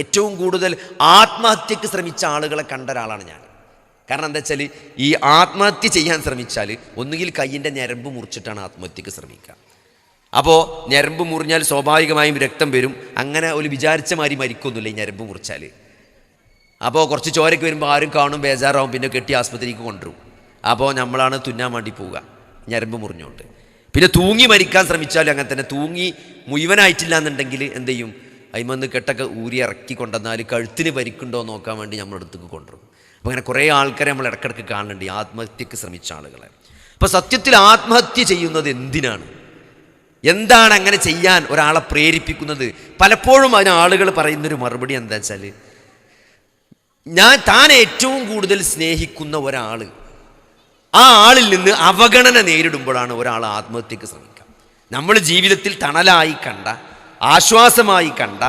ഏറ്റവും കൂടുതൽ ആത്മഹത്യക്ക് ശ്രമിച്ച ആളുകളെ കണ്ട ഒരാളാണ് ഞാൻ. കാരണം എന്താ വെച്ചാൽ ഈ ആത്മഹത്യ ചെയ്യാൻ ശ്രമിച്ചാൽ ഒന്നുകിൽ കയ്യിന്റെ ഞരമ്പ് മുറിച്ചിട്ടാണ് ആത്മഹത്യക്ക് ശ്രമിക്കുക. അപ്പോൾ ഞരമ്പ് മുറിഞ്ഞാൽ സ്വാഭാവികമായും രക്തം വരും. അങ്ങനെ ഒരു വിചാരിച്ച മാതിരി മരിക്കൊന്നുമില്ല ഈ ഞരമ്പ് മുറിച്ചാൽ അപ്പോൾ കുറച്ച് ചോരയ്ക്ക് വരുമ്പോൾ ആരും കാണും ബേജാറാവും. പിന്നെ കെട്ടി ആസ്പത്രിക്ക് കൊണ്ടുവരും. അപ്പോൾ നമ്മളാണ് തുന്നാൻ വേണ്ടി പോവുക ഞരമ്പ് മുറിഞ്ഞുകൊണ്ട് പിന്നെ തൂങ്ങി മരിക്കാൻ ശ്രമിച്ചാലും അങ്ങനെ തന്നെ. തൂങ്ങി മുഴുവനായിട്ടില്ല എന്നുണ്ടെങ്കിൽ എന്ത് ചെയ്യും? അതിമന്ന് കെട്ടൊക്കെ ഊരി ഇറക്കി കൊണ്ടുവന്നാൽ കഴുത്തിന് പരിക്കുണ്ടോ നോക്കാൻ വേണ്ടി നമ്മുടെ അടുത്തേക്ക് കൊണ്ടുവരും. അപ്പോൾ അങ്ങനെ കുറേ ആൾക്കാരെ നമ്മൾ ഇടയ്ക്കിടയ്ക്ക് കാണുന്നുണ്ട് ആത്മഹത്യക്ക് ശ്രമിച്ച ആളുകളെ. അപ്പോൾ സത്യത്തിൽ ആത്മഹത്യ ചെയ്യുന്നത് എന്തിനാണ്? എന്താണ് അങ്ങനെ ചെയ്യാൻ ഒരാളെ പ്രേരിപ്പിക്കുന്നത്? പലപ്പോഴും അതിന് ആളുകൾ പറയുന്നൊരു മറുപടി എന്താ വെച്ചാൽ ഞാൻ താൻ ഏറ്റവും കൂടുതൽ സ്നേഹിക്കുന്ന ഒരാൾ ആ ആളിൽ നിന്ന് അവഗണന നേരിടുമ്പോഴാണ് ഒരാൾ ആത്മഹത്യക്ക് ശ്രമിക്കുക. നമ്മൾ ജീവിതത്തിൽ തണലായി കണ്ട ആശ്വാസമായി കണ്ട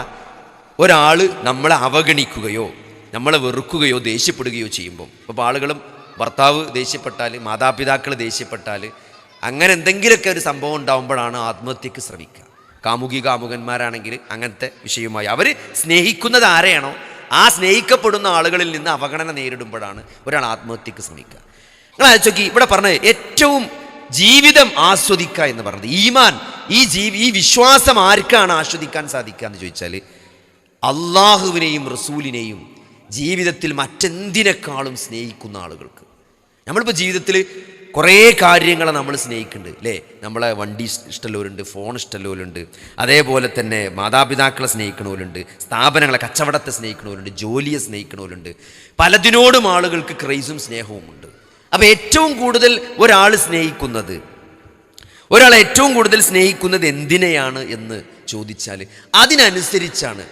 ഒരാൾ നമ്മളെ അവഗണിക്കുകയോ നമ്മളെ വെറുക്കുകയോ ദേഷ്യപ്പെടുകയോ ചെയ്യുമ്പോൾ ഇപ്പോൾ ആളുകളും ഭർത്താവ് ദേഷ്യപ്പെട്ടാൽ മാതാപിതാക്കൾ ദേഷ്യപ്പെട്ടാൽ അങ്ങനെ എന്തെങ്കിലുമൊക്കെ ഒരു സംഭവം ഉണ്ടാകുമ്പോഴാണ് ആത്മഹത്യക്ക് ശ്രമിക്കുക. കാമുകി കാമുകന്മാരാണെങ്കിൽ അങ്ങനത്തെ വിഷയമായി അവർ സ്നേഹിക്കുന്നത് ആരെയാണോ ആ സ്നേഹിക്കപ്പെടുന്ന ആളുകളിൽ നിന്ന് അവഗണന നേരിടുമ്പോഴാണ് ഒരാൾ ആത്മഹത്യക്ക് ശ്രമിക്കുക. നിങ്ങൾ അയച്ചോക്കി ഇവിടെ പറഞ്ഞത് ഏറ്റവും ജീവിതം ആസ്വദിക്കുക എന്ന് പറഞ്ഞത്. ഈമാൻ ഈ ജീവി ഈ വിശ്വാസം ആർക്കാണ് ആസ്വദിക്കാൻ സാധിക്കുക എന്ന് ചോദിച്ചാൽ അള്ളാഹുവിനെയും റസൂലിനെയും ജീവിതത്തിൽ മറ്റെന്തിനേക്കാളും സ്നേഹിക്കുന്ന ആളുകൾക്ക്. നമ്മളിപ്പോൾ ജീവിതത്തിൽ കുറേ കാര്യങ്ങളെ നമ്മൾ സ്നേഹിക്കുന്നുണ്ട് അല്ലേ നമ്മളെ വണ്ടി ഇഷ്- ഇഷ്ടമുള്ളവരുണ്ട് ഫോൺ ഇഷ്ടമുള്ളവരുണ്ട് അതേപോലെ തന്നെ മാതാപിതാക്കളെ സ്നേഹിക്കണവരുണ്ട് സ്ഥാപനങ്ങളെ കച്ചവടത്തെ സ്നേഹിക്കണവരുണ്ട് ജോലിയെ സ്നേഹിക്കണവരുണ്ട് പലതിനോടും ആളുകൾക്ക് ക്രൈസും സ്നേഹവും ഉണ്ട് അപ്പോൾ ഏറ്റവും കൂടുതൽ ഒരാൾ സ്നേഹിക്കുന്നത്. ഒരാൾ ഏറ്റവും കൂടുതൽ സ്നേഹിക്കുന്നത് എന്തിനെയാണ് എന്ന് ചോദിച്ചാൽ അതിനനുസരിച്ചാണ്.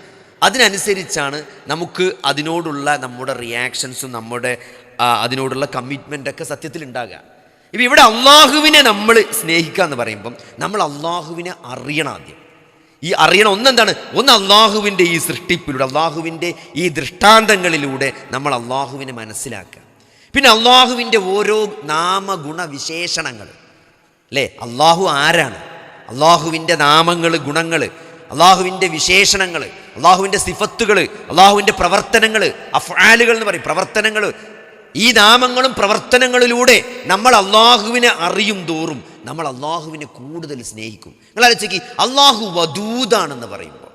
അതിനനുസരിച്ചാണ് നമുക്ക് അതിനോടുള്ള നമ്മുടെ റിയാക്ഷൻസും നമ്മുടെ അതിനോടുള്ള കമ്മിറ്റ്മെന്റൊക്കെ സത്യത്തിൽ ഉണ്ടാകുക ഇപ്പം ഇവിടെ അള്ളാഹുവിനെ നമ്മൾ സ്നേഹിക്കുക എന്ന് പറയുമ്പം നമ്മൾ അള്ളാഹുവിനെ അറിയണം ആദ്യം. ഈ അറിയണം ഒന്നെന്താണ്? ഒന്ന് അള്ളാഹുവിന്റെ ഈ സൃഷ്ടിപ്പിലൂടെ അള്ളാഹുവിന്റെ ഈ ദൃഷ്ടാന്തങ്ങളിലൂടെ നമ്മൾ അള്ളാഹുവിനെ മനസ്സിലാക്കുക. പിന്നെ അള്ളാഹുവിന്റെ ഓരോ നാമഗുണ വിശേഷണങ്ങൾ അല്ലേ? അള്ളാഹു ആരാണ്? അള്ളാഹുവിന്റെ നാമങ്ങൾ ഗുണങ്ങൾ അള്ളാഹുവിന്റെ വിശേഷണങ്ങൾ അള്ളാഹുവിന്റെ സിഫത്തുകൾ അള്ളാഹുവിന്റെ പ്രവർത്തനങ്ങൾ അഫാലുകൾ എന്ന് പറയും. പ്രവർത്തനങ്ങൾ. ഈ നാമങ്ങളും പ്രവർത്തനങ്ങളിലൂടെ നമ്മൾ അള്ളാഹുവിനെ അറിയും തോറും നമ്മൾ അള്ളാഹുവിനെ കൂടുതൽ സ്നേഹിക്കും. നിങ്ങൾ ആലോചിക്ക് അള്ളാഹു വധൂതാണെന്ന് പറയുമ്പോൾ.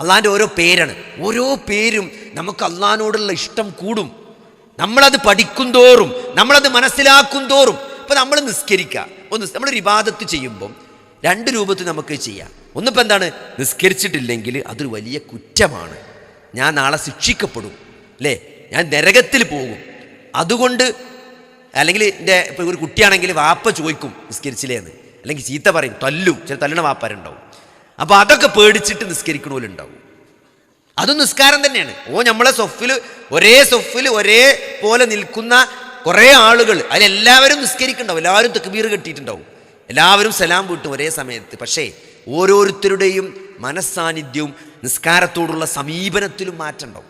അള്ളാഹിന്റെ ഓരോ പേരാണ്. ഓരോ പേരും നമുക്ക് അള്ളാഹിനോടുള്ള ഇഷ്ടം കൂടും. നമ്മളത് പഠിക്കും തോറും നമ്മളത് മനസ്സിലാക്കും തോറും ഇപ്പം നമ്മൾ നിസ്കരിക്കുക. ഒന്ന് നമ്മൾ വിവാദത്ത് ചെയ്യുമ്പം രണ്ട് രൂപത്തിൽ നമുക്ക് ചെയ്യാം. ഒന്നിപ്പോൾ എന്താണ്? നിസ്കരിച്ചിട്ടില്ലെങ്കിൽ അതൊരു വലിയ കുറ്റമാണ്. ഞാൻ നാളെ ശിക്ഷിക്കപ്പെടും. അല്ലേ? ഞാൻ നരകത്തിൽ പോകും. അതുകൊണ്ട് അല്ലെങ്കിൽ എന്റെ ഇപ്പോൾ ഒരു കുട്ടിയാണെങ്കിൽ വാപ്പ ചോദിക്കും നിസ്കരിച്ചില്ലേ എന്ന് അല്ലെങ്കിൽ ചീത്ത പറയും തല്ലും. ചില തല്ലണ വാപ്പാരുണ്ടാവും. അപ്പോൾ അതൊക്കെ പേടിച്ചിട്ട് നിസ്കരിക്കണോലുണ്ടാവും. അതും നിസ്കാരം തന്നെയാണ്. ഓ നമ്മളെ സൊഫിൽ ഒരേ സൊഫിൽ ഒരേ പോലെ നിൽക്കുന്ന കുറേ ആളുകൾ അതിലെല്ലാവരും നിസ്കരിക്കുന്നുണ്ടാവും. എല്ലാവരും തെക്കുബീർ കെട്ടിയിട്ടുണ്ടാവും. എല്ലാവരും സലാം വീട്ടും ഒരേ സമയത്ത്. പക്ഷേ ഓരോരുത്തരുടെയും മനസ്സാന്നിധ്യവും നിസ്കാരത്തോടുള്ള സമീപനത്തിലും മാറ്റം ഉണ്ടാവും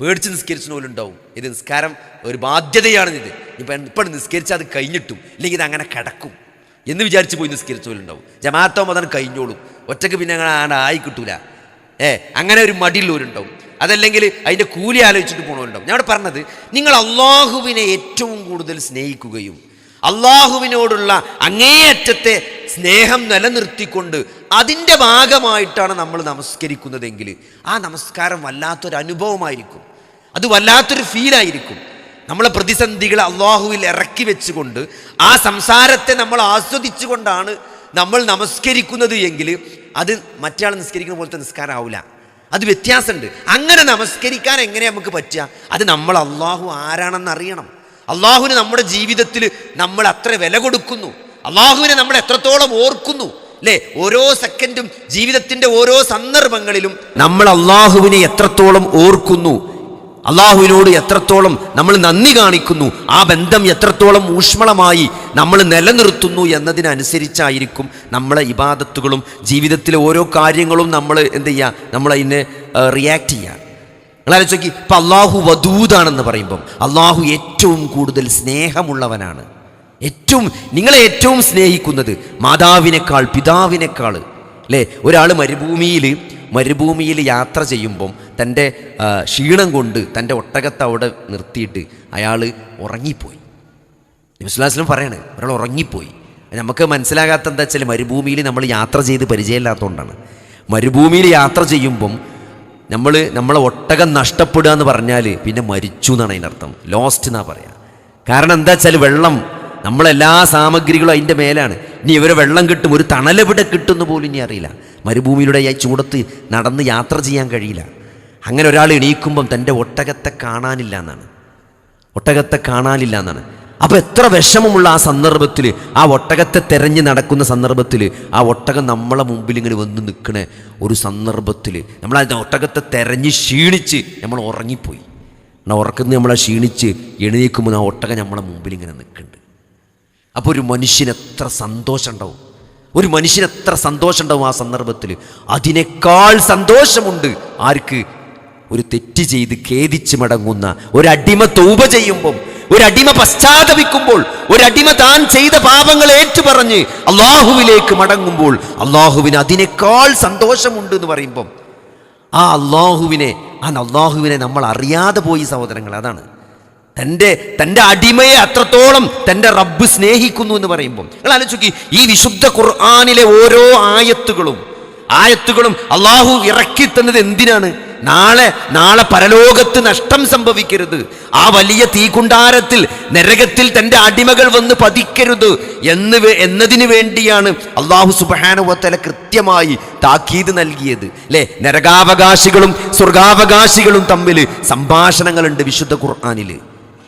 പേടിച്ച് നിസ്കരിച്ചവരുണ്ടാവും ഇത് നിസ്കാരം ഒരു ബാധ്യതയാണിത്. ഇപ്പം ഇപ്പം നിസ്കരിച്ചാൽ അത് കഴിഞ്ഞിട്ടും ഇല്ലെങ്കിൽ ഇത് അങ്ങനെ കിടക്കും. എന്ന് വിചാരിച്ച് പോയി നിസ്കരിച്ചവരുണ്ടാവും ജമാത്തോ മതം കഴിഞ്ഞോളും. ഒറ്റയ്ക്ക് പിന്നെ അങ്ങനെ ആയി കിട്ടൂല. ഏ അങ്ങനെ ഒരു മടിയുള്ളവരുണ്ടാവും. അതല്ലെങ്കിൽ അതിന്റെ കൂലി ആലോചിച്ചിട്ട് പോകണമുണ്ടാവും ഞാൻ പറഞ്ഞത് നിങ്ങൾ അള്ളാഹുവിനെ ഏറ്റവും കൂടുതൽ സ്നേഹിക്കുകയും അള്ളാഹുവിനോടുള്ള അങ്ങേയറ്റത്തെ സ്നേഹം നിലനിർത്തിക്കൊണ്ട് അതിന്റെ ഭാഗമായിട്ടാണ് നമ്മൾ നമസ്കരിക്കുന്നതെങ്കിൽ ആ നമസ്കാരം വല്ലാത്തൊരു അനുഭവമായിരിക്കും. അത് വല്ലാത്തൊരു ഫീലായിരിക്കും. നമ്മളെ പ്രതിസന്ധികളെ അള്ളാഹുവിൽ ഇറക്കി വെച്ചുകൊണ്ട് ആ സംസാരത്തെ നമ്മൾ ആസ്വദിച്ചുകൊണ്ടാണ് നമ്മൾ നമസ്കരിക്കുന്നത് എങ്കിൽ അത് മറ്റേ ആൾ നിസ്കരിക്കുന്ന പോലത്തെ നിസ്കാരം ആവില്ല അത് വ്യത്യാസമുണ്ട്. അങ്ങനെ നമസ്കരിക്കാൻ എങ്ങനെ നമുക്ക് പറ്റുക? അത് നമ്മൾ അള്ളാഹു ആരാണെന്ന് അറിയണം. അള്ളാഹുവിന് നമ്മുടെ ജീവിതത്തിൽ നമ്മൾ അത്ര വില കൊടുക്കുന്നു. അള്ളാഹുവിനെ നമ്മൾ എത്രത്തോളം ഓർക്കുന്നു അല്ലേ? ഓരോ സെക്കൻഡും ജീവിതത്തിന്റെ ഓരോ സന്ദർഭങ്ങളിലും നമ്മൾ അള്ളാഹുവിനെ എത്രത്തോളം ഓർക്കുന്നു അള്ളാഹുവിനോട് എത്രത്തോളം നമ്മൾ നന്ദി കാണിക്കുന്നു ആ ബന്ധം എത്രത്തോളം ഊഷ്മളമായി നമ്മൾ നിലനിർത്തുന്നു എന്നതിനനുസരിച്ചായിരിക്കും നമ്മളെ ഇബാദത്തുകളും ജീവിതത്തിലെ ഓരോ കാര്യങ്ങളും നമ്മൾ എന്ത് ചെയ്യുക നമ്മൾ അതിനെ റിയാക്ട് ചെയ്യുക നിങ്ങൾ ആലോചിക്കി ഇപ്പം അള്ളാഹു വധൂതാണെന്ന് പറയുമ്പം അള്ളാഹു ഏറ്റവും കൂടുതൽ സ്നേഹമുള്ളവനാണ്. ഏറ്റവും നിങ്ങളെ ഏറ്റവും സ്നേഹിക്കുന്നത് മാതാവിനേക്കാൾ പിതാവിനേക്കാൾ. അല്ലേ? ഒരാൾ മരുഭൂമിയിൽ മരുഭൂമിയിൽ യാത്ര ചെയ്യുമ്പം തന്റെ ക്ഷീണം കൊണ്ട് തന്റെ ഒട്ടകത്തെ അവിടെ നിർത്തിയിട്ട് അയാൾ ഉറങ്ങിപ്പോയി. നബിസ്ലാസ്ലം പറയാണ് ഒരാൾ ഉറങ്ങിപ്പോയി. നമുക്ക് മനസ്സിലാകാത്ത എന്താ വെച്ചാൽ മരുഭൂമിയിൽ നമ്മൾ യാത്ര ചെയ്ത് പരിചയമില്ലാത്തതുകൊണ്ടാണ്. മരുഭൂമിയിൽ യാത്ര ചെയ്യുമ്പം നമ്മൾ നമ്മളെ ഒട്ടകം നഷ്ടപ്പെടുക എന്ന് പറഞ്ഞാൽ പിന്നെ മരിച്ചു എന്നാണ് അതിനർത്ഥം ലോസ്റ്റ് എന്നാണ് പറയുക കാരണം എന്താ വെച്ചാൽ വെള്ളം നമ്മളെല്ലാ സാമഗ്രികളും അതിന്റെ മേലാണ്. ഇനി ഇവരെ വെള്ളം കിട്ടും ഒരു തണലെവിടെ കിട്ടുമെന്ന് പോലും ഇനി അറിയില്ല. മരുഭൂമിയിലൂടെ ഈ ചൂടത്ത് നടന്ന് യാത്ര ചെയ്യാൻ കഴിയില്ല. അങ്ങനെ ഒരാൾ എണീക്കുമ്പം തന്റെ ഒട്ടകത്തെ കാണാനില്ല എന്നാണ്. ഒട്ടകത്തെ കാണാനില്ല എന്നാണ്. അപ്പോൾ എത്ര വിഷമമുള്ള ആ സന്ദർഭത്തിൽ ആ ഒട്ടകത്തെ തെരഞ്ഞ് നടക്കുന്ന സന്ദർഭത്തിൽ ആ ഒട്ടകം നമ്മളെ മുമ്പിൽ ഇങ്ങനെ വന്ന് നിൽക്കണ ഒരു സന്ദർഭത്തിൽ നമ്മൾ ആ ഒട്ടകത്തെ തെരഞ്ഞ് ക്ഷീണിച്ച് നമ്മൾ ഉറങ്ങിപ്പോയി. എന്നാൽ ഉറക്കുന്ന നമ്മളെ ക്ഷീണിച്ച് എണീക്കുമ്പോൾ ആ ഒട്ടകം നമ്മളെ മുമ്പിൽ ഇങ്ങനെ നിൽക്കുന്നുണ്ട് അപ്പോൾ ഒരു മനുഷ്യന് എത്ര സന്തോഷം ഉണ്ടാവും ഒരു മനുഷ്യന് എത്ര സന്തോഷം ഉണ്ടാവും ആ സന്ദർഭത്തിൽ? അതിനേക്കാൾ സന്തോഷമുണ്ട് ആർക്ക്? ഒരു തെറ്റ് ചെയ്ത് ഖേദിച്ച് മടങ്ങുന്ന ഒരടിമ തൂപ ചെയ്യുമ്പം ഒരടിമ പശ്ചാത്തപിക്കുമ്പോൾ ഒരടിമ താൻ ചെയ്ത പാപങ്ങൾ ഏറ്റുപറഞ്ഞ് അള്ളാഹുവിലേക്ക് മടങ്ങുമ്പോൾ അള്ളാഹുവിന് അതിനേക്കാൾ സന്തോഷമുണ്ട് എന്ന് പറയുമ്പം ആ അള്ളാഹുവിനെ ആ അള്ളാഹുവിനെ നമ്മൾ അറിയാതെ പോയി സഹോദരങ്ങൾ അതാണ്. തന്റെ തന്റെ അടിമയെ അത്രത്തോളം തന്റെ റബ്ബ് സ്നേഹിക്കുന്നു എന്ന് പറയുമ്പോൾ നിങ്ങൾ ആലോചിക്കി ഈ വിശുദ്ധ ഖുർആാനിലെ ഓരോ ആയത്തുകളും ആയത്തുകളും അള്ളാഹു ഇറക്കി തന്നത് എന്തിനാണ്? നാളെ നാളെ പരലോകത്ത് നഷ്ടം സംഭവിക്കരുത്. ആ വലിയ തീകുണ്ടാരത്തിൽ നരകത്തിൽ തന്റെ അടിമകൾ വന്ന് പതിക്കരുത് എന്ന് എന്നതിന് വേണ്ടിയാണ് അള്ളാഹു സുബാനുവത്തല കൃത്യമായി താക്കീത് നൽകിയത്. അല്ലേ നരകാവകാശികളും സ്വർഗാവകാശികളും തമ്മിൽ സംഭാഷണങ്ങളുണ്ട് വിശുദ്ധ ഖുർആാനിൽ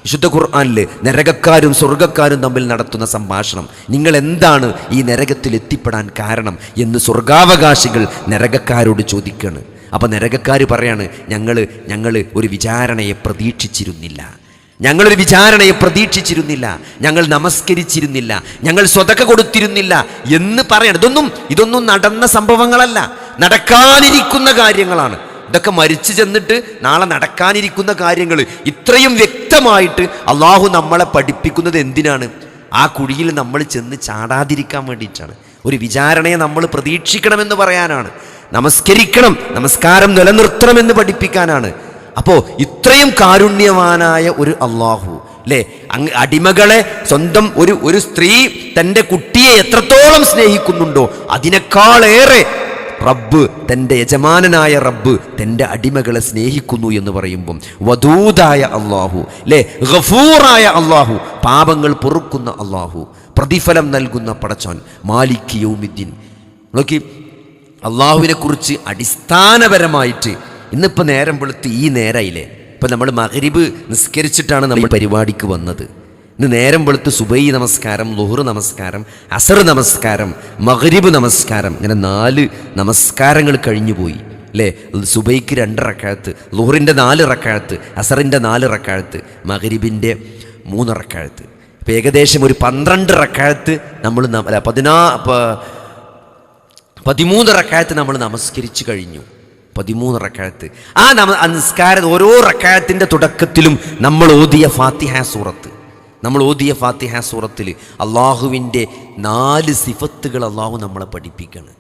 വിശുദ്ധ ഖുർആാനിൽ നരകക്കാരും സ്വർഗക്കാരും തമ്മിൽ നടത്തുന്ന സംഭാഷണം. നിങ്ങൾ എന്താണ് ഈ നരകത്തിൽ എത്തിപ്പെടാൻ കാരണം എന്ന് സ്വർഗാവകാശികൾ നരകക്കാരോട് ചോദിക്കുകയാണ് അപ്പോൾ നരകക്കാർ പറയാണ് ഞങ്ങൾ ഞങ്ങൾ ഒരു വിചാരണയെ പ്രതീക്ഷിച്ചിരുന്നില്ല. ഞങ്ങളൊരു വിചാരണയെ പ്രതീക്ഷിച്ചിരുന്നില്ല. ഞങ്ങൾ നമസ്കരിച്ചിരുന്നില്ല. ഞങ്ങൾ സ്വതക്ക കൊടുത്തിരുന്നില്ല. എന്ന് പറയണം. ഇതൊന്നും ഇതൊന്നും നടന്ന സംഭവങ്ങളല്ല. നടക്കാനിരിക്കുന്ന കാര്യങ്ങളാണ്. ഇതൊക്കെ മരിച്ചു ചെന്നിട്ട് നാളെ നടക്കാനിരിക്കുന്ന കാര്യങ്ങൾ ഇത്രയും വ്യക്തമായിട്ട് അള്ളാഹു നമ്മളെ പഠിപ്പിക്കുന്നത് എന്തിനാണ്? ആ കുഴിയിൽ നമ്മൾ ചെന്ന് ചാടാതിരിക്കാൻ വേണ്ടിയിട്ടാണ്. ഒരു വിചാരണയെ നമ്മൾ പ്രതീക്ഷിക്കണമെന്ന് പറയാനാണ്. നമസ്കരിക്കണം നമസ്കാരം നിലനിർത്തണമെന്ന് പഠിപ്പിക്കാനാണ്. അപ്പോൾ ഇത്രയും കാരുണ്യവാനായ ഒരു അള്ളാഹു അല്ലേ അങ്ങ് അടിമകളെ സ്വന്തം ഒരു ഒരു സ്ത്രീ തന്റെ കുട്ടിയെ എത്രത്തോളം സ്നേഹിക്കുന്നുണ്ടോ അതിനേക്കാളേറെ റബ്ബ് തന്റെ യജമാനനായ റബ്ബ് തന്റെ അടിമകളെ സ്നേഹിക്കുന്നു എന്ന് പറയുമ്പം വധൂതായ അള്ളാഹു അല്ലേ ഗഫൂറായ അള്ളാഹു പാപങ്ങൾ പൊറുക്കുന്ന അള്ളാഹു പ്രതിഫലം നൽകുന്ന പടച്ചോൻ മാലിക് യൗമിദ്ദീൻ. നോക്കി അള്ളാഹുവിനെക്കുറിച്ച് അടിസ്ഥാനപരമായിട്ട് ഇന്നിപ്പോൾ നേരം വെളുത്ത് ഈ നേരയിലെ ഇപ്പം നമ്മൾ മകരിബ് നിസ്കരിച്ചിട്ടാണ് നമ്മൾ പരിപാടിക്ക് വന്നത്. ഇന്ന് നേരം വെളുത്ത് സുബൈ നമസ്കാരം ലുഹർ നമസ്കാരം അസർ നമസ്കാരം മഹരിബ് നമസ്കാരം ഇങ്ങനെ നാല് നമസ്കാരങ്ങൾ കഴിഞ്ഞുപോയി അല്ലേ? സുബൈക്ക് രണ്ട് റക്കാഴത്ത് ലുഹറിന്റെ നാല് റക്കാഴത്ത് അസറിന്റെ നാല് റക്കാഴത്ത് മഹരിബിന്റെ മൂന്ന് റക്കാഴത്ത് ഇപ്പം ഏകദേശം ഒരു പന്ത്രണ്ട് റക്കാഴത്ത് നമ്മൾ അല്ല പതിനാ പതിമൂന്ന് നമ്മൾ നമസ്കരിച്ചു കഴിഞ്ഞു. പതിമൂന്ന് റക്കാഴത്ത് ആ നമ നമസ്കാര ഓരോ റക്കാഴത്തിന്റെ തുടക്കത്തിലും നമ്മൾ ഓതിയ ഫാത്തിഹ സൂറത്ത്. നമ്മൾ ഓതിയ ഫാത്തിഹ സൂറത്തിൽ അള്ളാഹുവിന്റെ നാല് സിഫത്തുകൾ അള്ളാഹു നമ്മളെ പഠിപ്പിക്കുകയാണ്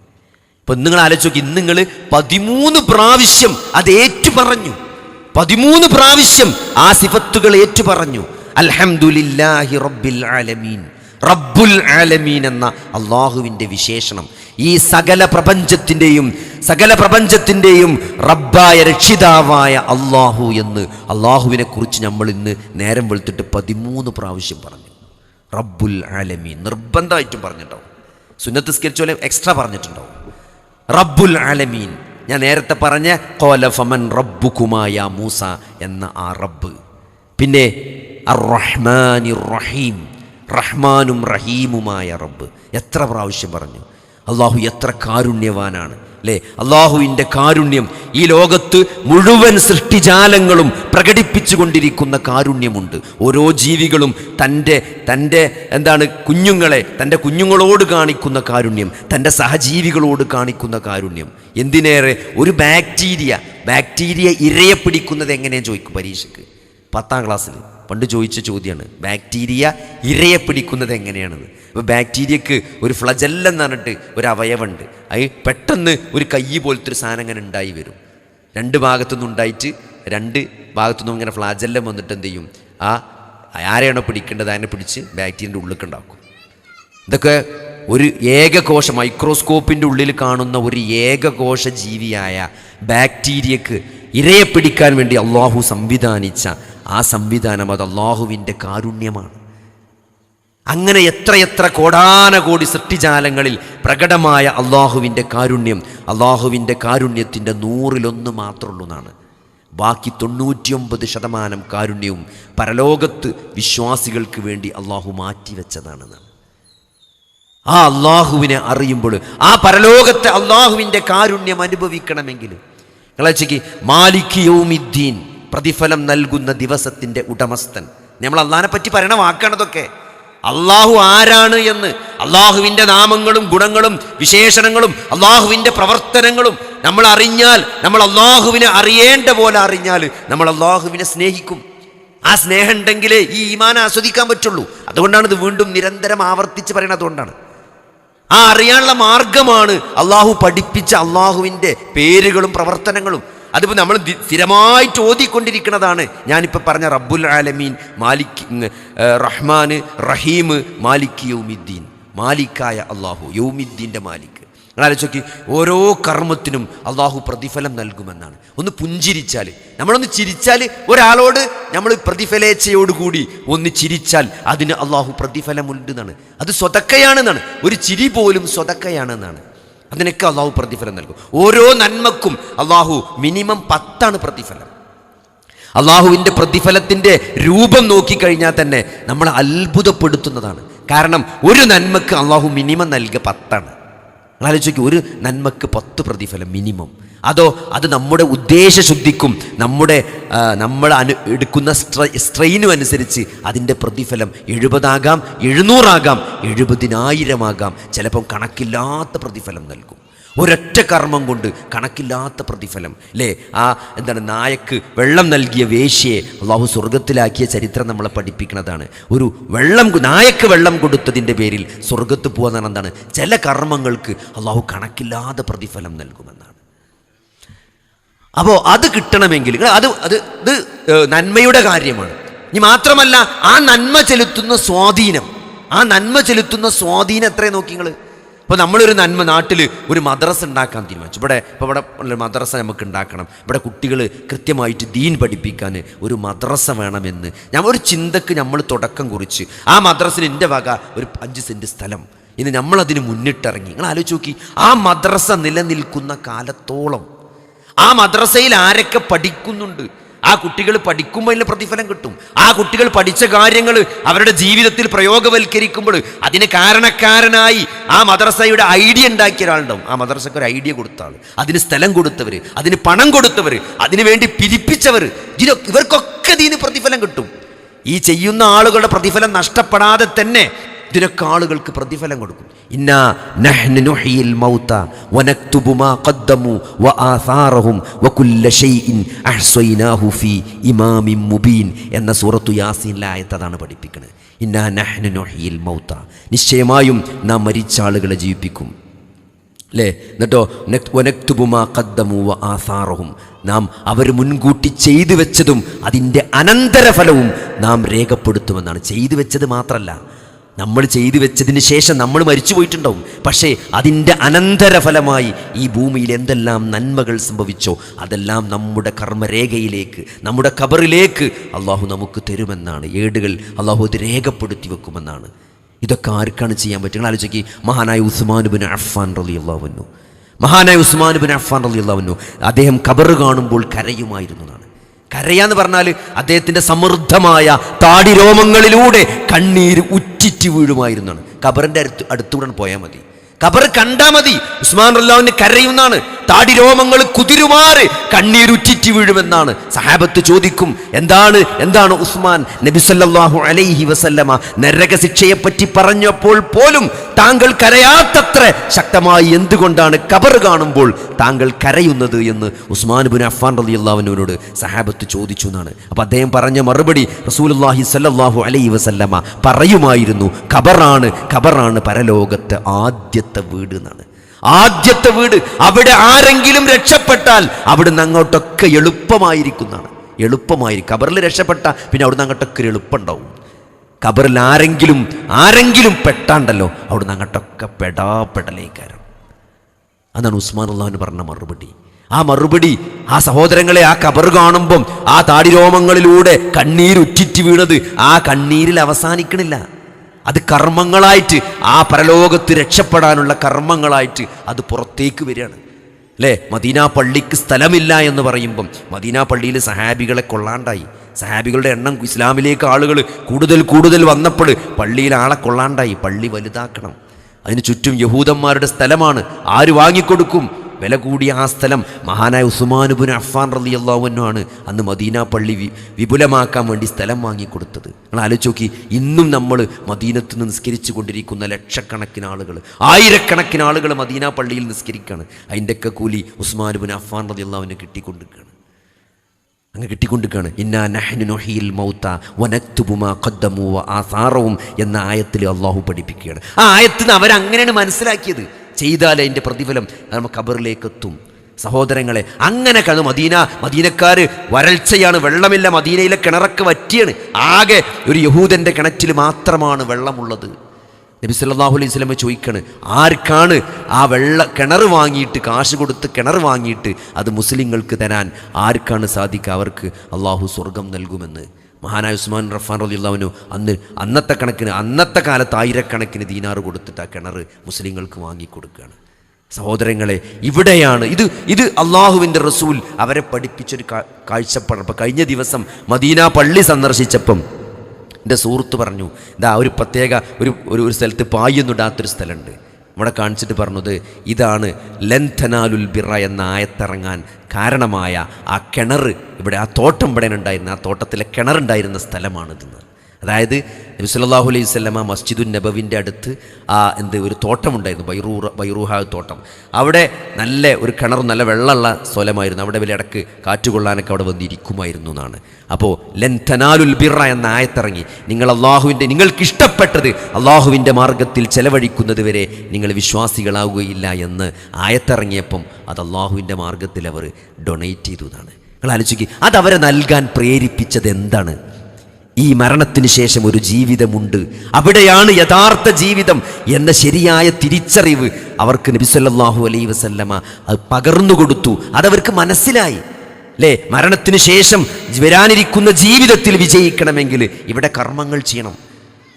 ഇപ്പം നിങ്ങൾ ആലോചിച്ച് നിങ്ങൾ പതിമൂന്ന് പ്രാവശ്യം അത് ഏറ്റു പറഞ്ഞു പതിമൂന്ന് പ്രാവശ്യം ആ സിഫത്തുകൾ ഏറ്റു പറഞ്ഞു അൽഹംദുലില്ലാഹി റബ്ബിൽ ആലമീൻ. റബ്ബുൽ ആലമീൻ എന്ന അള്ളാഹുവിന്റെ വിശേഷണം. ഈ സകല പ്രപഞ്ചത്തിന്റെയും സകല പ്രപഞ്ചത്തിന്റെയും റബ്ബായ രക്ഷിതാവായ അള്ളാഹു എന്ന്. അള്ളാഹുവിനെ കുറിച്ച് നമ്മൾ ഇന്ന് നേരം വെളുത്തിട്ട് പതിമൂന്ന് പ്രാവശ്യം പറഞ്ഞു. റബ്ബുൽ ആലമീൻ. നിർബന്ധമായിട്ടും പറഞ്ഞിട്ടുണ്ടാവും. സുന്നത്ത് സ്കരിച്ചോലെ എക്സ്ട്രാ പറഞ്ഞിട്ടുണ്ടാവും. റബ്ബുൽ ആലമീൻ. ഞാൻ നേരത്തെ പറഞ്ഞ കോല ഫമൻ റബ്ബുക്കുമായ മൂസ എന്ന ആ റബ്ബ്. പിന്നെ അർ റഹ്മാനി റഹീം. റഹ്മാനും റഹീമുമായ റബ്ബ്. എത്ര പ്രാവശ്യം പറഞ്ഞു. അള്ളാഹു എത്ര കാരുണ്യവാനാണ്. അല്ലേ? അള്ളാഹുവിന്റെ കാരുണ്യം ഈ ലോകത്ത് മുഴുവൻ സൃഷ്ടിജാലങ്ങളും പ്രകടിപ്പിച്ചു കൊണ്ടിരിക്കുന്ന കാരുണ്യമുണ്ട്. ഓരോ ജീവികളും തന്റെ തന്റെ എന്താണ് കുഞ്ഞുങ്ങളെ തന്റെ കുഞ്ഞുങ്ങളോട് കാണിക്കുന്ന കാരുണ്യം തന്റെ സഹജീവികളോട് കാണിക്കുന്ന കാരുണ്യം. എന്തിനേറെ? ഒരു ബാക്ടീരിയ ബാക്ടീരിയ ഇരയെ പിടിക്കുന്നത് എങ്ങനെയാണ് ചോദിക്കും പരീക്ഷയ്ക്ക്? പത്താം ക്ലാസ്സിൽ പണ്ട് ചോദിച്ച ചോദ്യമാണ് ബാക്ടീരിയ ഇരയെ പിടിക്കുന്നത് എങ്ങനെയാണെന്ന് അപ്പോൾ ബാക്ടീരിയക്ക് ഒരു ഫ്ലജെല്ലം എന്ന് പറഞ്ഞിട്ട് ഒരു അവയവുണ്ട് അത് പെട്ടെന്ന് ഒരു കൈ പോലത്തെ ഒരു സാധനം അങ്ങനെ ഉണ്ടായി വരും. രണ്ട് ഭാഗത്തുനിന്ന് ഉണ്ടായിട്ട് രണ്ട് ഭാഗത്തുനിന്നും ഇങ്ങനെ ഫ്ലാജല്ലം വന്നിട്ട് എന്ത് ചെയ്യും? ആ ആരെയാണോ പിടിക്കേണ്ടത് അതിനെ പിടിച്ച് ബാക്ടീരിയന്റെ ഉള്ളിലേക്കുണ്ടാക്കും ഇതൊക്കെ ഒരു ഏകകോശ മൈക്രോസ്കോപ്പിന്റെ ഉള്ളിൽ കാണുന്ന ഒരു ഏകകോശ ജീവിയായ ബാക്ടീരിയക്ക് ഇരയെ പിടിക്കാൻ വേണ്ടി അള്ളാഹു സംവിധാനിച്ച ആ സംവിധാനം അത് അള്ളാഹുവിന്റെ കാരുണ്യമാണ്. അങ്ങനെ എത്രയെത്ര കോടാനകോടി സൃഷ്ടിജാലങ്ങളിൽ പ്രകടമായ അള്ളാഹുവിന്റെ കാരുണ്യം അള്ളാഹുവിന്റെ കാരുണ്യത്തിന്റെ നൂറിലൊന്ന് മാത്രമുള്ളതാണ് ബാക്കി തൊണ്ണൂറ്റിയൊമ്പത് ശതമാനം കാരുണ്യവും പരലോകത്ത് വിശ്വാസികൾക്ക് വേണ്ടി അള്ളാഹു മാറ്റിവെച്ചതാണെന്നാണ്. ആ അള്ളാഹുവിനെ അറിയുമ്പോൾ ആ പരലോകത്തെ അള്ളാഹുവിന്റെ കാരുണ്യം അനുഭവിക്കണമെങ്കിൽ നിങ്ങളച്ചയ്ക്ക് മാലിക് യൗമിദ്ദീൻ പ്രതിഫലം നൽകുന്ന ദിവസത്തിന്റെ ഉടമസ്ഥൻ. നമ്മൾ അള്ളഹാനെ പറ്റി പറയണ വാക്കാണതൊക്കെ. അള്ളാഹു ആരാണ് എന്ന് അള്ളാഹുവിന്റെ നാമങ്ങളും ഗുണങ്ങളും വിശേഷണങ്ങളും അള്ളാഹുവിന്റെ പ്രവർത്തനങ്ങളും നമ്മൾ അറിഞ്ഞാൽ നമ്മൾ അള്ളാഹുവിനെ അറിയേണ്ട പോലെ അറിഞ്ഞാൽ നമ്മൾ അള്ളാഹുവിനെ സ്നേഹിക്കും. ആ സ്നേഹം ഉണ്ടെങ്കിലേ ഈ ഈമാൻ ആസ്വദിക്കാൻ പറ്റുള്ളൂ. അതുകൊണ്ടാണ് ഇത് വീണ്ടും നിരന്തരം ആവർത്തിച്ച് പറയുന്നത് അതുകൊണ്ടാണ്. ആ അറിയാനുള്ള മാർഗമാണ് അള്ളാഹു പഠിപ്പിച്ച അള്ളാഹുവിന്റെ പേരുകളും പ്രവർത്തനങ്ങളും. അതിപ്പോൾ നമ്മൾ സ്ഥിരമായി ചോദിക്കൊണ്ടിരിക്കുന്നതാണ് ഞാനിപ്പോൾ പറഞ്ഞ റബ്ബുൽ ആലമീൻ മാലിക് റഹ്മാൻ റഹീം മാലിക് യൗമിദ്ദീൻ. മാലിക്കായ അള്ളാഹു യൗമിദ്ദീന്റെ മാലിക്. ആലോചിക്ക് ഓരോ കർമ്മത്തിനും അള്ളാഹു പ്രതിഫലം നൽകുമെന്നാണ്. ഒന്ന് പുഞ്ചിരിച്ചാൽ നമ്മളൊന്ന് ചിരിച്ചാൽ ഒരാളോട് നമ്മൾ പ്രതിഫലേച്ഛയോടുകൂടി ഒന്ന് ചിരിച്ചാൽ അതിന് അള്ളാഹു പ്രതിഫലമുണ്ടെന്നാണ്. അത് സ്വതക്കയാണെന്നാണ്. ഒരു ചിരി പോലും സ്വതക്കയാണെന്നാണ്. അതിനൊക്കെ അള്ളാഹു പ്രതിഫലം നൽകും. ഓരോ നന്മക്കും അള്ളാഹു മിനിമം പത്താണ് പ്രതിഫലം. അള്ളാഹുവിന്റെ പ്രതിഫലത്തിന്റെ രൂപം നോക്കിക്കഴിഞ്ഞാൽ തന്നെ നമ്മളെ അത്ഭുതപ്പെടുത്തുന്നതാണ്. കാരണം ഒരു നന്മക്ക് അള്ളാഹു മിനിമം നൽകുക പത്താണ്. ആലോചിക്കും ഒരു നന്മക്ക് പത്ത് പ്രതിഫലം മിനിമം അതോ അത് നമ്മുടെ ഉദ്ദേശശുദ്ധിക്കും നമ്മുടെ നമ്മൾ അനു എടുക്കുന്ന സ്ട്ര സ്ട്രെയിനും അനുസരിച്ച് അതിന്റെ പ്രതിഫലം എഴുപതാകാം എഴുന്നൂറാകാം എഴുപതിനായിരമാകാം. ചിലപ്പം കണക്കില്ലാത്ത പ്രതിഫലം നൽകും. ഒരൊറ്റ കർമ്മം കൊണ്ട് കണക്കില്ലാത്ത പ്രതിഫലം. അല്ലേ ആ എന്താണ് നായക്ക് വെള്ളം നൽകിയ വേശ്യയെ അള്ളാഹു സ്വർഗത്തിലാക്കിയ ചരിത്രം നമ്മളെ പഠിപ്പിക്കുന്നതാണ്. ഒരു വെള്ളം നായക്ക് വെള്ളം കൊടുത്തതിന്റെ പേരിൽ സ്വർഗത്ത് പോകുന്ന എന്താണ്? ചില കർമ്മങ്ങൾക്ക് അള്ളാഹു കണക്കില്ലാത്ത പ്രതിഫലം നൽകുമെന്നാണ്. അപ്പോൾ അത് കിട്ടണമെങ്കിൽ അത് അത് ഇത് നന്മയുടെ കാര്യമാണ്. ഇനി മാത്രമല്ല ആ നന്മ ചെലുത്തുന്ന സ്വാധീനം ആ നന്മ ചെലുത്തുന്ന സ്വാധീനം എത്രയും നോക്കി നിങ്ങൾ ഇപ്പോൾ നമ്മളൊരു നന്മ നാട്ടിൽ ഒരു മദ്രസ ഉണ്ടാക്കാൻ തീരുമാനിച്ചു. ഇവിടെ ഇപ്പോൾ ഇവിടെ ഒരു മദ്രസ നമുക്ക് ഉണ്ടാക്കണം. ഇവിടെ കുട്ടികൾ കൃത്യമായിട്ട് ദീൻ പഠിപ്പിക്കാൻ ഒരു മദ്രസ വേണമെന്ന് ഞാൻ ഒരു ചിന്തക്ക് നമ്മൾ തുടക്കം കുറിച്ച് ആ മദ്രസിന് എന്റെ വക ഒരു അഞ്ച് സെന്റ് സ്ഥലം. ഇന്ന് നമ്മളതിന് മുന്നിട്ടിറങ്ങി. നിങ്ങൾ ആലോചിച്ച് നോക്കി. ആ മദ്രസ നിലനിൽക്കുന്ന കാലത്തോളം ആ മദ്രസയിൽ ആരൊക്കെ പഠിക്കുന്നുണ്ട്? ആ കുട്ടികൾ പഠിക്കുമ്പോൾ അതിന് പ്രതിഫലം കിട്ടും. ആ കുട്ടികൾ പഠിച്ച കാര്യങ്ങൾ അവരുടെ ജീവിതത്തിൽ പ്രയോഗവൽക്കരിക്കുമ്പോൾ അതിന് കാരണക്കാരനായി ആ മദ്രസയുടെ ഐഡിയ ഉണ്ടാക്കിയ ഒരാളുണ്ടാവും. ആ മദ്രസക്ക് ഒരു ഐഡിയ കൊടുത്ത ആൾ അതിന് സ്ഥലം കൊടുത്തവർ അതിന് പണം കൊടുത്തവർ അതിനു വേണ്ടി പിരിപ്പിച്ചവർ ഇവർക്കൊക്കെ ഇതിന് പ്രതിഫലം കിട്ടും. ഈ ചെയ്യുന്ന ആളുകളുടെ പ്രതിഫലം നഷ്ടപ്പെടാതെ തന്നെ ഇതിനൊക്കെ ആളുകൾക്ക് പ്രതിഫലം കൊടുക്കും. നഹ്നു മൗത വനക്തുബു മാ ഖദ്ദമു വകുല്ല ഷൈഇൻ ഫീ ഇമാമിൻ മുബീൻ എന്ന സൂറത്തു യാസീനിലെ ആയത്തതാണ് പഠിപ്പിക്കുന്നത് ഇന്നാ നഹ്നു നുഹ്യിൽ മൗത നിശ്ചയമായും നാം മരിച്ച ആളുകളെ ജീവിപ്പിക്കും. അല്ലേ എന്നിട്ടോ നക്- കദ്ദമൂവ ഖദ്ദമു വ ആസാറഹും നാം അവർ മുൻകൂട്ടി ചെയ്തു വെച്ചതും അതിന്റെ അനന്തരഫലവും നാം രേഖപ്പെടുത്തുമെന്നാണ്. ചെയ്തു വെച്ചത് മാത്രമല്ല നമ്മൾ ചെയ്തു വെച്ചതിന് ശേഷം നമ്മൾ മരിച്ചു പോയിട്ടുണ്ടാവും. പക്ഷേ അതിന്റെ അനന്തരഫലമായി ഈ ഭൂമിയിൽ എന്തെല്ലാം നന്മകൾ സംഭവിച്ചോ അതെല്ലാം നമ്മുടെ കർമ്മരേഖയിലേക്ക് നമ്മുടെ കബറിലേക്ക് അള്ളാഹു നമുക്ക് തരുമെന്നാണ്. ഏടുകൾ അള്ളാഹു അത് രേഖപ്പെടുത്തി വെക്കുമെന്നാണ്. ഇതൊക്കെ ആർക്കാണ് ചെയ്യാൻ പറ്റുക? ആലോചിക്കുക ആലോചിക്ക്. മഹാനായ ഉസ്മാൻ ബിൻ അഫ്ഫാൻ റളിയല്ലാഹു മഹാനായ ഉസ്മാൻ ബിൻ അഫ്ഫാൻ റളിയല്ലാഹു അദ്ദേഹം കബറ് കാണുമ്പോൾ കരയുമായിരുന്നതാണ് കരയാന്ന് പറഞ്ഞാൽ അദ്ദേഹത്തിന്റെ സമൃദ്ധമായ താടിരോമങ്ങളിലൂടെ കണ്ണീര് ഉച്ചിറ്റ് വീഴുമായിരുന്നാണ്. കബറിന്റെ അടുത്ത് അടുത്തൂടെ പോയാൽ മതി. ഖബർ കണ്ടാ മതി. ഉസ്മാൻ അള്ളാഹുവിന് കരയുന്നാണ് താടി രോമങ്ങൾ കുതിരുമാറ് കണ്ണീരുറ്റിറ്റ് വീഴുമെന്നാണ്. സഹാബത്ത് ചോദിക്കും എന്താണ് എന്താണ് ഉസ്മാൻ നബി സല്ലല്ലാഹു അലൈഹി വസല്ലമ നരക ശിക്ഷയെ പറ്റി പറഞ്ഞപ്പോൾ പോലും താങ്കൾ കരയാത്തത്ര ശക്തമായി എന്തുകൊണ്ടാണ് ഖബർ കാണുമ്പോൾ താങ്കൾ കരയുന്നത് എന്ന്? ഉസ്മാൻ ബിൻ അഫ്ഫാൻ അള്ളാഹുവിനോട് സഹാബത്ത് ചോദിച്ചു എന്നാണ്. അപ്പോൾ അദ്ദേഹം പറഞ്ഞ മറുപടി റസൂലുള്ളാഹി സല്ലാഹു അലൈഹി വസല്ലമ പറയുമായിരുന്നു ഖബറാണ് ഖബറാണ് പരലോകത്ത് ആദ്യത്തെ വീട് എന്നാണ്. ആദ്യത്തെ വീട് അവിടെ ആരെങ്കിലും രക്ഷപ്പെട്ടാൽ അവിടുന്ന് അങ്ങോട്ടൊക്കെ എളുപ്പമായിരിക്കുന്നതാണ്. എളുപ്പമായിരിക്കും. കബറിൽ രക്ഷപ്പെട്ട പിന്നെ അവിടുന്ന് അങ്ങോട്ടൊക്കെ എളുപ്പമുണ്ടാവും. കബറിൽ ആരെങ്കിലും ആരെങ്കിലും പെട്ടാണ്ടല്ലോ അവിടുന്ന് അങ്ങോട്ടൊക്കെ പെടാപ്പെടലേക്കാരം അതാണ് ഉസ്മാൻ അള്ളാഹുവിന് പറഞ്ഞ മറുപടി. ആ മറുപടി ആ സഹോദരങ്ങളെ ആ കബർ കാണുമ്പം ആ താടിരോമങ്ങളിലൂടെ കണ്ണീരുറ്റിറ്റ് വീണത് ആ കണ്ണീരിൽ അവസാനിക്കണില്ല. അത് കർമ്മങ്ങളായിട്ട് ആ പരലോകത്ത് രക്ഷപ്പെടാനുള്ള കർമ്മങ്ങളായിട്ട് അത് പുറത്തേക്ക് വരികയാണ്. അല്ലേ മദീന പള്ളിക്ക് സ്ഥലമില്ല എന്ന് പറയുമ്പം മദീന പള്ളിയിൽ സഹാബികളെ കൊള്ളാണ്ടായി. സഹാബികളുടെ എണ്ണം ഇസ്ലാമിലേക്ക് ആളുകൾ കൂടുതൽ കൂടുതൽ വന്നപ്പോൾ പള്ളിയിൽ ആളെ കൊള്ളാണ്ടായി. പള്ളി വലുതാക്കണം. അതിന് ചുറ്റും യഹൂദന്മാരുടെ സ്ഥലമാണ്. ആര് വാങ്ങിക്കൊടുക്കും? വില കൂടിയ ആ സ്ഥലം മഹാനായ ഉസ്മാനുബുൻ അഫ്ഫാൻ റലി അള്ളാഹുവിനാണ് അന്ന് മദീന പള്ളി വിപുലമാക്കാൻ വേണ്ടി സ്ഥലം വാങ്ങിക്കൊടുത്തത്. നിങ്ങൾ ആലോചിച്ച് നോക്കി ഇന്നും നമ്മൾ മദീനത്ത് നിസ്കരിച്ചു കൊണ്ടിരിക്കുന്ന ലക്ഷക്കണക്കിന് ആളുകൾ ആയിരക്കണക്കിന് ആളുകൾ മദീന പള്ളിയിൽ നിസ്കരിക്കുകയാണ് അതിന്റെയൊക്കെ കൂലി ഉസ്മാനുബുൻ അഫ്ഫാൻ റലി അള്ളാഹുവിനെ കിട്ടിക്കൊണ്ടിരിക്കുകയാണ്. അങ്ങ് കിട്ടിക്കൊണ്ടിരിക്കുകയാണ്. ഇന്നാ നഹ്നു മൗത്ത വനക്തുബുമാ ഖദ്ദമു ആ ആസാറവും എന്ന ആയത്തിൽ അള്ളാഹു പഠിപ്പിക്കുകയാണ്. ആ ആയത്തിൽ നിന്ന് അവരങ്ങനെയാണ് മനസ്സിലാക്കിയത്. ചെയ്താൽ അതിന്റെ പ്രതിഫലം നമ്മൾ ഖബറിലേക്ക് എത്തും സഹോദരങ്ങളെ അങ്ങനെ കണ് മദീന. മദീനക്കാർ വരൾച്ചയാണ് വെള്ളമില്ല. മദീനയിലെ കിണറൊക്കെ വറ്റിയാണ്. ആകെ ഒരു യഹൂദന്റെ കിണറ്റിൽ മാത്രമാണ് വെള്ളമുള്ളത്. നബി സല്ലാഹു അലൈഹി സ്വലമ ചോദിക്കാണ് ആർക്കാണ് ആ വെള്ള കിണർ വാങ്ങിയിട്ട് കാശ് കൊടുത്ത് കിണർ വാങ്ങിയിട്ട് അത് മുസ്ലിങ്ങൾക്ക് തരാൻ ആർക്കാണ് സാധിക്കുക? അവർക്ക് അള്ളാഹു സ്വർഗം നൽകുമെന്ന്. മഹാനായ ഉസ്മാൻ റഫാൻ റലിയുള്ളവനു അന്ന് അന്നത്തെ കണക്കിന് അന്നത്തെ കാലത്ത് ആയിരക്കണക്കിന് ദീനാറ് കൊടുത്തിട്ട് ആ കിണർ മുസ്ലിങ്ങൾക്ക് വാങ്ങിക്കൊടുക്കുകയാണ് സഹോദരങ്ങളെ ഇവിടെയാണ് ഇത് ഇത് അള്ളാഹുവിന്റെ റസൂൽ അവരെ പഠിപ്പിച്ചൊരു കാഴ്ചപ്പാടപ്പം കഴിഞ്ഞ ദിവസം മദീന പള്ളി സന്ദർശിച്ചപ്പം എന്റെ സുഹൃത്ത് പറഞ്ഞു ഇതാ ഒരു പ്രത്യേക ഒരു ഒരു സ്ഥലത്ത് പായൊന്നുമിടാത്തൊരു സ്ഥലമുണ്ട്. ഇവിടെ കാണിച്ചിട്ട് പറഞ്ഞത് ഇതാണ് ലൻഥനാലുൽ ബിറ എന്ന ആയത്തിറങ്ങാൻ കാരണമായ ആ കിണർ ഇവിടെ ആ തോട്ടം ഇവിടെ ഉണ്ടായിരുന്ന ആ തോട്ടത്തിലെ കിണറുണ്ടായിരുന്ന സ്ഥലമാണിതെന്ന്. അതായത് നബി സല്ലല്ലാഹു അലൈഹി വസല്ലമ മസ്ജിദുൻ നബവിന്റെ അടുത്ത് ആ എന്ത് ഒരു തോട്ടമുണ്ടായിരുന്നു. ബൈറൂ ബൈറൂഹ തോട്ടം. അവിടെ നല്ല ഒരു കിണർ നല്ല വെള്ളമുള്ള സ്ഥലമായിരുന്നു. അവിടെ വലിയ ഇടയ്ക്ക് കാറ്റ് കൊള്ളാനൊക്കെ അവിടെ വന്നിരിക്കുമായിരുന്നു എന്നാണ്. അപ്പോൾ ലെൻതനാലുൽ ബിറ എന്ന ആയത്തിറങ്ങി നിങ്ങൾ അള്ളാഹുവിന്റെ നിങ്ങൾക്കിഷ്ടപ്പെട്ടത് അള്ളാഹുവിന്റെ മാർഗത്തിൽ ചെലവഴിക്കുന്നത് വരെ നിങ്ങൾ വിശ്വാസികളാവുകയില്ല എന്ന് ആയത്തിറങ്ങിയപ്പം അത് അള്ളാഹുവിന്റെ മാർഗത്തിൽ അവർ ഡൊണേറ്റ് ചെയ്തു എന്നാണ്. നിങ്ങൾ ആലോചിക്കുക അതവരെ നൽകാൻ പ്രേരിപ്പിച്ചത് എന്താണ്? ഈ മരണത്തിന് ശേഷം ഒരു ജീവിതമുണ്ട്. അവിടെയാണ് യഥാർത്ഥ ജീവിതം എന്ന ശരിയായ തിരിച്ചറിവ് അവർക്ക് നബിസല്ലാഹു അലൈ വസല്ലമ അത് പകർന്നു കൊടുത്തു. അതവർക്ക് മനസ്സിലായി. അല്ലേ മരണത്തിന് ശേഷം വരാനിരിക്കുന്ന ജീവിതത്തിൽ വിജയിക്കണമെങ്കിൽ ഇവിടെ കർമ്മങ്ങൾ ചെയ്യണം.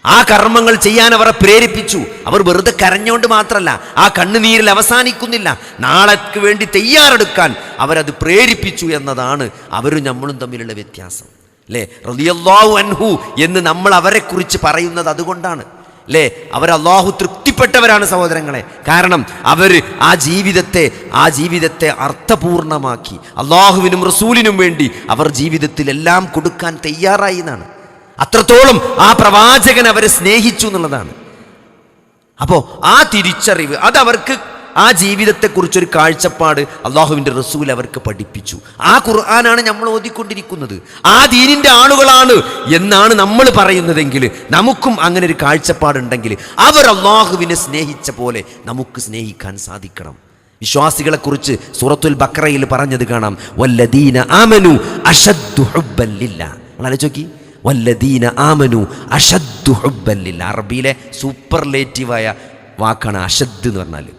ആ കർമ്മങ്ങൾ ചെയ്യാൻ അവരെ പ്രേരിപ്പിച്ചു. അവർ വെറുതെ കരഞ്ഞുകൊണ്ട് മാത്രമല്ല ആ കണ്ണുനീരിൽ അവസാനിക്കുന്നില്ല. നാളേക്ക് വേണ്ടി തയ്യാറെടുക്കാൻ അവരത് പ്രേരിപ്പിച്ചു എന്നതാണ് അവരും നമ്മളും തമ്മിലുള്ള വ്യത്യാസം. അല്ലേ റളിയല്ലാഹു അൻഹു എന്ന് നമ്മൾ അവരെക്കുറിച്ച് പറയുന്നത് അതുകൊണ്ടാണ്. അല്ലേ അവർ അള്ളാഹു തൃപ്തിപ്പെട്ടവരാണ് സഹോദരങ്ങളെ. കാരണം അവർ ആ ജീവിതത്തെ ആ ജീവിതത്തെ അർത്ഥപൂർണമാക്കി. അള്ളാഹുവിനും റസൂലിനും വേണ്ടി അവർ ജീവിതത്തിലെല്ലാം കൊടുക്കാൻ തയ്യാറായി എന്നാണ്. അത്രത്തോളം ആ പ്രവാചകൻ അവരെ സ്നേഹിച്ചു എന്നുള്ളതാണ്. അപ്പോൾ ആ തിരിച്ചറിവ് അതവർക്ക് ആ ജീവിതത്തെക്കുറിച്ചൊരു കാഴ്ചപ്പാട് അള്ളാഹുവിന്റെ റസൂൽ അവർക്ക് പഠിപ്പിച്ചു. ആ ഖുർആനാണ് നമ്മൾ ഓതിക്കൊണ്ടിരിക്കുന്നത്. ആ ദീനിന്റെ ആളുകളാണ് എന്നാണ് നമ്മൾ പറയുന്നതെങ്കിൽ നമുക്കും അങ്ങനെ ഒരു കാഴ്ചപ്പാടുണ്ടെങ്കിൽ അവർ അള്ളാഹുവിനെ സ്നേഹിച്ച പോലെ നമുക്ക് സ്നേഹിക്കാൻ സാധിക്കണം. വിശ്വാസികളെക്കുറിച്ച് സൂറത്തുൽ ബക്രയിൽ പറഞ്ഞത് കാണാം. വല്ലദീന ആമനു അഷദ്ദു നോക്കി. വല്ലദീന ആമനു അഷദ്ദു ഹുബ്ബൻ ലില്ലാ. അറബിയിലെ സൂപ്പർലേറ്റീവായ വാക്കാണ് അഷദ് എന്ന് പറഞ്ഞാൽ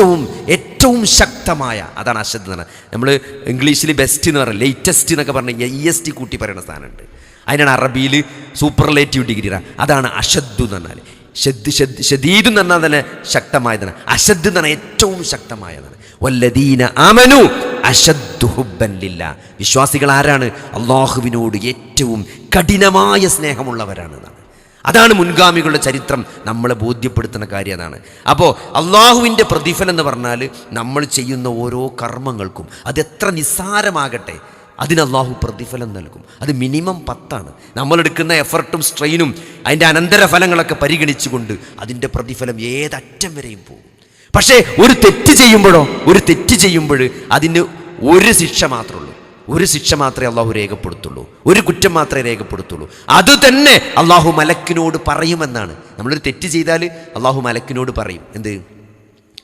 ഏറ്റവും ഏറ്റവും ശക്തമായ അതാണ് അശദ് എന്ന് നമ്മൾ ഇംഗ്ലീഷിൽ ബെസ്റ്റ് എന്ന് പറയുന്നത് ലേറ്റസ്റ്റ് എന്നൊക്കെ പറഞ്ഞു കഴിഞ്ഞാൽ ഇ എസ് ടി കൂട്ടി പറയുന്ന സാധനമുണ്ട്. അതിനാണ് അറബിയിൽ സൂപ്പർലേറ്റീവ് ഡിഗ്രി അതാണ് അഷദ്ദു എന്ന് പറഞ്ഞാൽ ഷദ് ഷദ് ഷദീദ് എന്ന് പറഞ്ഞാൽ തന്നെ ശക്തമായതാണ്. അഷദ് എന്ന് പറഞ്ഞാൽ ഏറ്റവും ശക്തമായതാണ്. വല്ലദീന ആമനു അശദ് ഹുബ്ബൻ ലില്ല. വിശ്വാസികൾ ആരാണ്? അള്ളാഹുവിനോട് ഏറ്റവും കഠിനമായ സ്നേഹമുള്ളവരാണ് എന്നാണ്. അതാണ് മുൻഗാമികളുടെ ചരിത്രം. നമ്മളെ ബോധ്യപ്പെടുത്തുന്ന കാര്യം അതാണ്. അപ്പോൾ അള്ളാഹുവിന്റെ പ്രതിഫലം എന്ന് പറഞ്ഞാൽ നമ്മൾ ചെയ്യുന്ന ഓരോ കർമ്മങ്ങൾക്കും അതെത്ര നിസ്സാരമാകട്ടെ അതിന് അള്ളാഹു പ്രതിഫലം നൽകും. അത് മിനിമം പത്താണ്. നമ്മളെടുക്കുന്ന എഫർട്ടും സ്ട്രെയിനും അതിന്റെ അനന്തരഫലങ്ങളൊക്കെ പരിഗണിച്ചുകൊണ്ട് അതിന്റെ പ്രതിഫലം ഏതറ്റം വരെയും പോകും. പക്ഷേ ഒരു തെറ്റ് ചെയ്യുമ്പോഴോ ഒരു തെറ്റ് ചെയ്യുമ്പോൾ അതിന് ഒരു ശിക്ഷ മാത്രമേ ഉള്ളൂ ഒരു ശിക്ഷ മാത്രമേ അള്ളാഹു രേഖപ്പെടുത്തുള്ളൂ. ഒരു കുറ്റം മാത്രമേ രേഖപ്പെടുത്തുള്ളൂ. അത് തന്നെ അള്ളാഹു മലക്കിനോട് പറയുമെന്നാണ്. നമ്മളൊരു തെറ്റ് ചെയ്താൽ അള്ളാഹു മലക്കിനോട് പറയും. എന്ത്?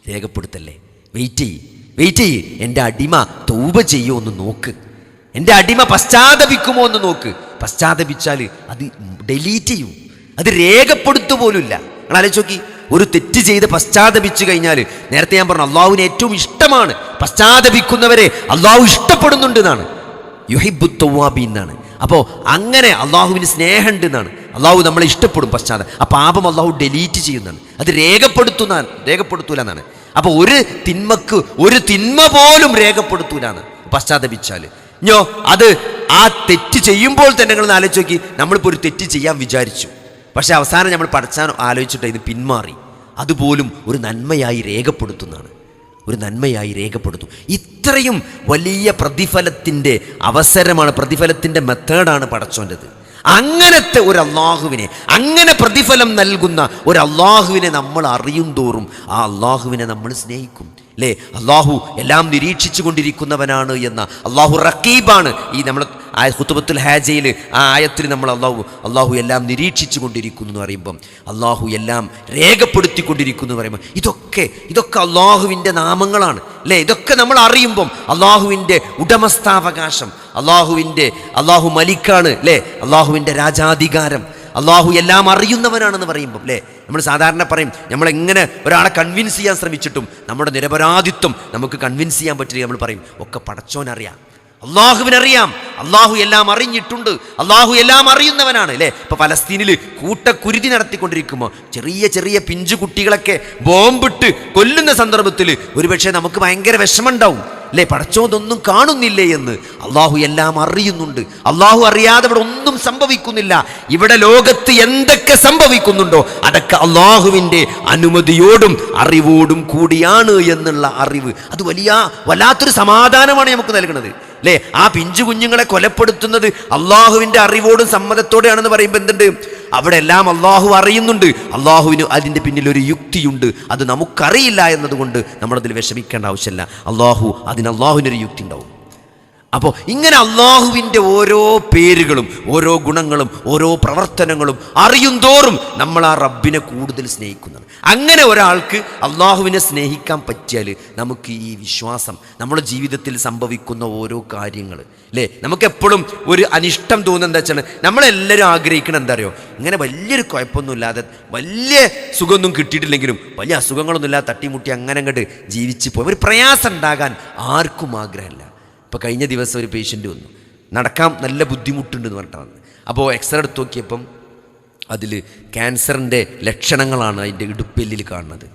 രേഖപ്പെടുത്തല്ലേ? വെയിറ്റ് ചെയ്യ്. വെയിറ്റ് ചെയ്യ്. എന്റെ അടിമ തൂപ ചെയ്യുമോ എന്ന് നോക്ക്. എന്റെ അടിമ പശ്ചാത്തപിക്കുമോ എന്ന് നോക്ക്. പശ്ചാത്തപിച്ചാൽ അത് ഡെലീറ്റ് ചെയ്യും. അത് രേഖപ്പെടുത്തു പോലുമില്ല. നിങ്ങൾ ആലോചിച്ച് നോക്കി. ഒരു തെറ്റ് ചെയ്ത് പശ്ചാത്തപിച്ചു കഴിഞ്ഞാൽ നേരത്തെ ഞാൻ പറഞ്ഞു അള്ളാഹുവിന് ഏറ്റവും ഇഷ്ടമാണ് പശ്ചാത്തപിക്കുന്നവരെ അള്ളാഹു ഇഷ്ടപ്പെടുന്നുണ്ട് എന്നാണ്. യുഹിബു തവാബി എന്നാണ്. അപ്പോൾ അങ്ങനെ അള്ളാഹുവിന് സ്നേഹമുണ്ട് എന്നാണ്. അള്ളാഹു നമ്മളെ ഇഷ്ടപ്പെടും പശ്ചാത്തലം. ആ പാപം അള്ളാഹു ഡെലീറ്റ് ചെയ്യുന്നതാണ്. അത് രേഖപ്പെടുത്തുന്ന രേഖപ്പെടുത്തൂല എന്നാണ്. അപ്പോൾ ഒരു തിന്മക്ക് ഒരു തിന്മ പോലും രേഖപ്പെടുത്തൂലാണ് പശ്ചാത്തപിച്ചാൽ. ഞോ അത് ആ തെറ്റ് ചെയ്യുമ്പോൾ തന്നെ നിങ്ങൾ ആലോചിച്ച് നോക്കി. നമ്മളിപ്പോൾ ഒരു തെറ്റ് ചെയ്യാൻ വിചാരിച്ചു. പക്ഷേ അവസാനം നമ്മൾ പഠിച്ചാൻ ആലോചിച്ചിട്ട് ഇത് പിന്മാറി. അതുപോലും ഒരു നന്മയായി രേഖപ്പെടുത്തുന്നതാണ്. ഒരു നന്മയായി രേഖപ്പെടുത്തും ഇത്രയും വലിയ പ്രതിഫലത്തിന്റെ അവസരമാണ് പ്രതിഫലത്തിന്റെ മെത്തേഡാണ് പടച്ചോന്റെത് അങ്ങനത്തെ ഒരു അള്ളാഹുവിനെ അങ്ങനെ പ്രതിഫലം നൽകുന്ന ഒരു അള്ളാഹുവിനെ നമ്മൾ അറിയും തോറും ആ അള്ളാഹുവിനെ നമ്മൾ സ്നേഹിക്കും. അല്ലേ അള്ളാഹു എല്ലാം നിരീക്ഷിച്ചു കൊണ്ടിരിക്കുന്നവനാണ് എന്ന അള്ളാഹു റക്കീബാണ് ഈ നമ്മൾ ആ ഹുത്തുബത്തുൽ ഹാജയിൽ ആ ആയത്തിൽ നമ്മൾ അള്ളാഹു അള്ളാഹു എല്ലാം നിരീക്ഷിച്ചു കൊണ്ടിരിക്കുന്നു എന്ന് പറയുമ്പം അള്ളാഹു എല്ലാം രേഖപ്പെടുത്തിക്കൊണ്ടിരിക്കുന്നു എന്ന് പറയുമ്പോൾ ഇതൊക്കെ ഇതൊക്കെ അള്ളാഹുവിന്റെ നാമങ്ങളാണ് അല്ലേ ഇതൊക്കെ നമ്മൾ അറിയുമ്പം അള്ളാഹുവിന്റെ ഉടമസ്ഥാവകാശം അള്ളാഹുവിന്റെ അള്ളാഹു മലിക്കാണ് അല്ലേ അള്ളാഹുവിന്റെ രാജാധികാരം അള്ളാഹു എല്ലാം അറിയുന്നവനാണെന്ന് പറയുമ്പോൾ അല്ലേ നമ്മൾ സാധാരണ പറയും നമ്മളെങ്ങനെ ഒരാളെ കൺവിൻസ് ചെയ്യാൻ ശ്രമിച്ചിട്ടും നമ്മുടെ നിരപരാധിത്വം നമുക്ക് കൺവിൻസ് ചെയ്യാൻ പറ്റില്ല നമ്മൾ പറയും. ഒക്കെ പടച്ചോനറിയാം. അള്ളാഹുവിനറിയാം. അള്ളാഹു എല്ലാം അറിഞ്ഞിട്ടുണ്ട്. അള്ളാഹു എല്ലാം അറിയുന്നവനാണ് അല്ലേ ഇപ്പൊ പലസ്തീനിൽ കൂട്ടക്കുരുതി നടത്തിക്കൊണ്ടിരിക്കുമ്പോൾ ചെറിയ ചെറിയ പിഞ്ചു കുട്ടികളൊക്കെ ബോംബിട്ട് കൊല്ലുന്ന സന്ദർഭത്തിൽ ഒരുപക്ഷെ നമുക്ക് ഭയങ്കര വിഷമമുണ്ടാവും അല്ലേ? പടച്ചോതൊന്നും കാണുന്നില്ലേ എന്ന് അള്ളാഹു എല്ലാം അറിയുന്നുണ്ട്. അള്ളാഹു അറിയാതെ ഇവിടെ ഒന്നും സംഭവിക്കുന്നില്ല. ഇവിടെ ലോകത്ത് എന്തൊക്കെ സംഭവിക്കുന്നുണ്ടോ അതൊക്കെ അള്ളാഹുവിന്റെ അനുമതിയോടും അറിവോടും കൂടിയാണ് എന്നുള്ള അറിവ്. അത് വലിയ വല്ലാത്തൊരു സമാധാനമാണ് നമുക്ക് നൽകുന്നത്. അല്ലേ? ആ പിഞ്ചു കുഞ്ഞുങ്ങളെ കൊലപ്പെടുത്തുന്നത് അള്ളാഹുവിന്റെ അറിവോടും സമ്മതത്തോടെയാണെന്ന് പറയുമ്പോൾ എന്തുണ്ട്? അവിടെ എല്ലാം അള്ളാഹു അറിയുന്നുണ്ട്. അള്ളാഹുവിന് അതിന്റെ പിന്നിൽ ഒരു യുക്തിയുണ്ട്. അത് നമുക്കറിയില്ല എന്നതുകൊണ്ട് നമ്മളതിൽ വിഷമിക്കേണ്ട ആവശ്യമില്ല. അള്ളാഹു അതിന് അള്ളാഹുവിനൊരു യുക്തി ഉണ്ടാവും. അപ്പോൾ ഇങ്ങനെ അള്ളാഹുവിന്റെ ഓരോ പേരുകളും ഓരോ ഗുണങ്ങളും ഓരോ പ്രവർത്തനങ്ങളും അറിയും തോറും നമ്മൾ ആ റബ്ബിനെ കൂടുതൽ സ്നേഹിക്കുന്നത്. അങ്ങനെ ഒരാൾക്ക് അള്ളാഹുവിനെ സ്നേഹിക്കാൻ പറ്റിയാൽ നമുക്ക് ഈ വിശ്വാസം നമ്മുടെ ജീവിതത്തിൽ സംഭവിക്കുന്ന ഓരോ കാര്യങ്ങൾ അല്ലേ നമുക്കെപ്പോഴും ഒരു അനിഷ്ടം തോന്നുന്നത് എന്താ വെച്ചാൽ നമ്മളെല്ലാവരും ആഗ്രഹിക്കണം എന്താ അറിയോ ഇങ്ങനെ വലിയൊരു കുഴപ്പമൊന്നുമില്ലാതെ വലിയ സുഖമൊന്നും കിട്ടിയിട്ടില്ലെങ്കിലും വലിയ അസുഖങ്ങളൊന്നുമില്ലാതെ തട്ടിമുട്ടി അങ്ങനെ അങ്ങോട്ട് ജീവിച്ച് പോയി. ഒരു പ്രയാസം ഉണ്ടാകാൻ ആർക്കും ആഗ്രഹമില്ല. ഇപ്പോൾ കഴിഞ്ഞ ദിവസം ഒരു പേഷ്യന്റ് വന്നു. നടക്കാൻ നല്ല ബുദ്ധിമുട്ടുണ്ടെന്ന് പറഞ്ഞിട്ടാണ് അപ്പോൾ എക്സ്റേ എടുത്ത് നോക്കിയപ്പം അതിൽ ക്യാൻസറിന്റെ ലക്ഷണങ്ങളാണ് അതിന്റെ ഇടുപ്പെല്ലിൽ കാണുന്നത്.